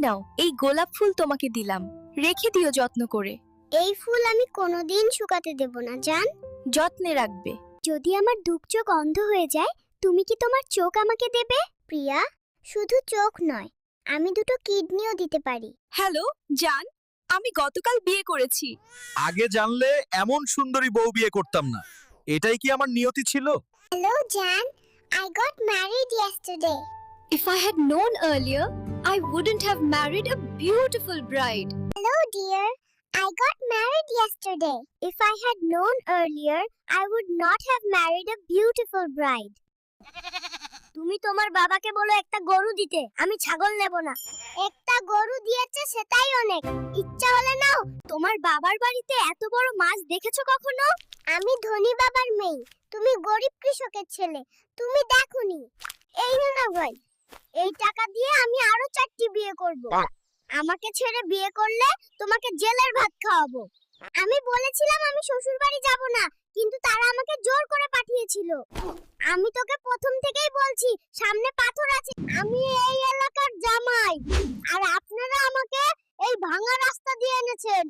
নাও এই গোলাপ ফুল তোমাকে দিলাম। রেখে দিও যত্ন করে। এই ফুল আমি কোনোদিন শুকাতে দেব না জান। যত্নে রাখবে। যদি আমার দুপ চোখ অন্ধ হয়ে যায় তুমি কি তোমার চোখ আমাকে দেবে? প্রিয়া শুধু চোখ নয় আমি দুটো কিডনিও দিতে পারি। হ্যালো জান আমি গতকাল বিয়ে করেছি। আগে জানলে এমন সুন্দরী বউ বিয়ে করতাম না। এটাই কি আমার নিয়তি ছিল? হ্যালো জান I got married yesterday If I had known earlier, I wouldn't have married a beautiful bride. Hello dear I got married yesterday. If I had known earlier, I would not have married a beautiful bride. তুমি তোমার বাবাকে বলো একটা গরু দিতে। আমি ছাগল নেব না। একটা গরু দিয়েছে সেটাই অনেক। ইচ্ছা হলে নাও তোমার বাবার বাড়িতে এত বড় মাছ দেখেছ কখনো? আমি ধনী বাবার মেয়ে। তুমি গরিব কৃষকের ছেলে। তুমি দেখোনি। এই না ভাই। এই টাকা দিয়ে আমি আরও চারটি বিয়ে করব। আমাকে ছেড়ে বিয়ে করলে তোমাকে জেলের ভাত খাওয়াবো। আমি বলেছিলাম আমি শ্বশুর বাড়ি যাব না কিন্তু তারা আমাকে জোর করে পাঠিয়েছিল। আমি তোকে প্রথম থেকেই বলছি সামনে পাথর আছে। আমি এই এলাকার জামাই। আর আপনারা আমাকে এই ভাঙা রাস্তা দিয়ে এনেছেন।